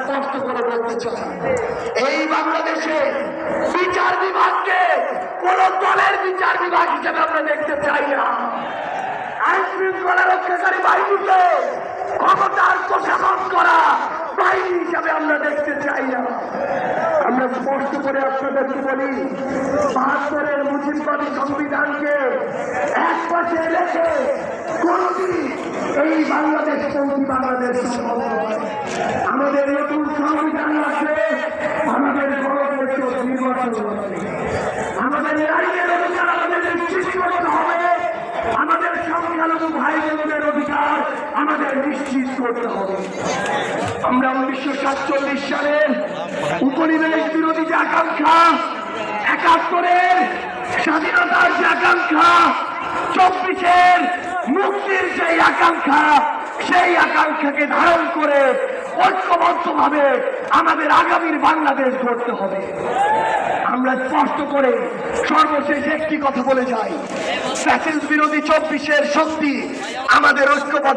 স্পষ্ট করে বলতে চাই এই বাংলাদেশে বিচার বিভাগকে কোন দলের বিচার বিভাগ হিসেবে আমরা দেখতে চাই না। আইন শৃঙ্খলা রক্ষাকারী বাহিনীকে ক্ষমতার প্রশাসন করা বাহিনী হিসাবে আমরা দেখতে চাই না। আমরা স্পষ্ট করে আপনাদেরকে বলি, বাহাত্তরের মুজিববাদী সংবিধানকে এক পাশে রেখে কোনদিন এই বাংলাদেশ পৌঁছি বাংলাদেশ আমাদের নতুন সংবিধান আছে আমাদের গণতন্ত্র নির্বাচন আমাদের অধিকার আমাদের নিশ্চিত করতে হবে। আমাদের সংখ্যালঘু ভাই বোনদের অধিকার আমাদের নিশ্চিত করতে হবে। আমরা উনিশশো সাতচল্লিশ সালের উপনিবেশ বিরোধী যে আকাঙ্ক্ষা, একাত্তরের স্বাধীনতার যে আকাঙ্ক্ষা, চব্বিশের মুক্তির সেই আকাঙ্ক্ষা, সেই আকাঙ্ক্ষাকে ধারণ করে ঐক্যবদ্ধভাবে আমাদের আগামীর বাংলাদেশ গড়তে হবে। আমরা স্পষ্ট করে সর্বশেষ একটি কথা বলে যাই। ফ্যাসিস বিরোধী চব্বিশের শক্তি আমাদের ঐক্যবদ্ধ